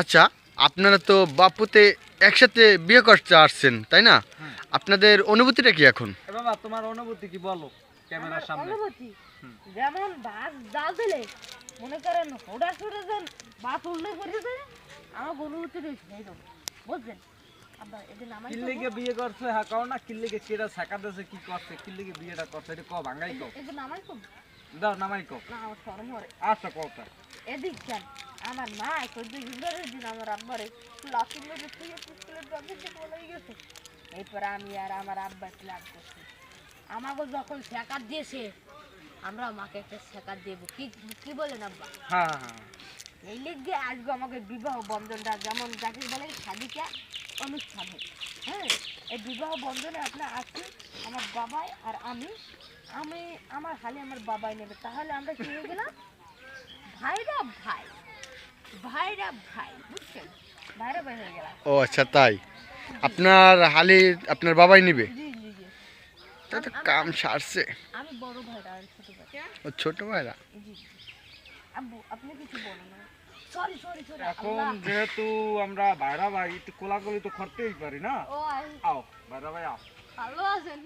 আচ্ছা আপনারা তো বাপুতে একসাথে বিয়ে করতে আসছেন তাই না? আপনাদের অনুভূতিটা কি এখন? বাবা তোমার অনুভূতি কি বলো ক্যামেরার সামনে। অনুভূতি? যেমন ভাত জাল দিলে মনে করেন হোড়া সরে যান ভাত উল্টে পড়েছে আমার অনুভূতি রয়েছে কিল্লিকে বিয়ে করছে হ্যাঁ কও না কিল্লিকে কেরা দিয়েছে কি করছে কিল্লিকে বিয়েটা করছে এটা এদিন আমার দাও নামাই কও। না আমার সরম হরে আচ্ছা এদিক আমার মা চোদ্দ ইন্দ্রের দিন আমার আব্বারে লাফিং মেরে শুয়ে স্কুলের ড্রপিংতে বলে গেছে। এরপরে আমি আর আমার আব্বা ক্লাস করছি। আমাকে যখন শেখার দিয়েছে আমরা মাকে একটা শেখার দেবো। কি কি বলেন আব্বা? হ্যাঁ হ্যাঁ। এই লিগে আজকে আমাকে বিবাহ বন্ধনটা যেমন যাকে বলে সাদিকা অনুষ্ঠানে হ্যাঁ এই বিবাহ বন্ধনে আপনার আছি আমার বাবাই আর আমি। আমি আমার হালে আমার বাবাই নেবে। তাহলে আমরা কি হয়ে গেলাম? ভাইরা ভাই। ভাইরা ভাই বুঝছেন? ভাইরা ভাই হয়ে ও আচ্ছা তাই। আপনার হালি আপনার বাবাই নিবে? জি জি জি। তাই তো কাম সারছে। আমি বড় ভাইরা আর ছোট ভাই। ও ছোট ভাইরা? আব্বু আপনি কিছু বলেন না। এখন যেহেতু আমরা বাইরা ভাই একটু কোলাকুলি তো করতেই পারি না? আও বাইরা ভাই আও। ভালো আছেন